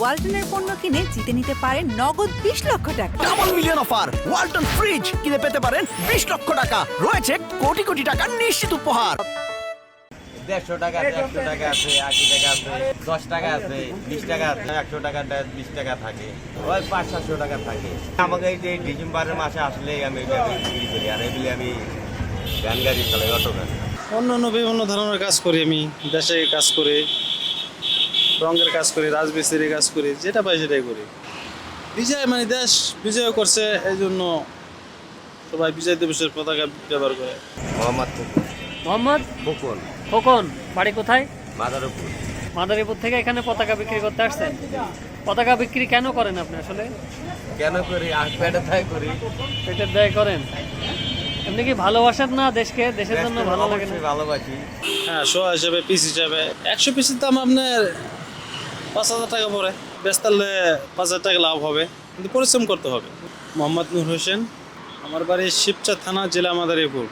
ওয়ালটনের পণ্য কিনে জিতে নিতে পারেন নগদ বিশ লক্ষ টাকা। Double million offer Walton fridge কিনে পেতে পারেন বিশ লক্ষ টাকা। রয়েছে কোটি কোটি টাকার নিশ্চিত উপহার। দেড়শো টাকা আছে একশো টাকা আছে আশি টাকা আছে দশ টাকা আছে বিশ টাকা আছে একশো টাকাটা বিশ টাকা থাকে। ওই পাঁচ সাতশো টাকা থাকে। আমাকে এই যে ডিসেম্বরের মাসে আসলে আমি এটা বিক্রি করি আর এগুলি আমি ভ্যান গাড়ি চালাই অটো গাড়ি অন্য অন্য বিভিন্ন ধরনের কাজ করি আমি দেশে কাজ করি রঙের কাজ করি রাজমিস্ত্রির কাজ করি যেটা পাই সেটাই করি। বিজয় মানে দেশ বিজয় করছে এই জন্য সবাই বিজয় দিবসের পতাকা ব্যবহার করে। মোহাম্মদ মোহাম্মদ? খোকন খোকন বাড়ি কোথায়? মাদারপুর। মাদারীপুর থেকে এখানে পতাকা বিক্রি করতে আসছেন? পতাকা বিক্রি কেন করেন আপনি আসলে? কেন করি? আর পেটে তাই করি। পেটের দায় করেন। এমনি কি ভালোবাসেন না দেশকে? দেশের জন্য ভালো লাগে না? ভালোবাসি। হ্যাঁ শো হিসাবে পিস হিসাবে। একশো পিসের দাম আপনার পাঁচ হাজার টাকা পরে তাহলে পাঁচ হাজার টাকা লাভ হবে। কিন্তু পরিশ্রম করতে হবে। মোহাম্মদ নূর হোসেন, আমার বাড়ি শিবচা থানা, জেলা মাদারীপুর।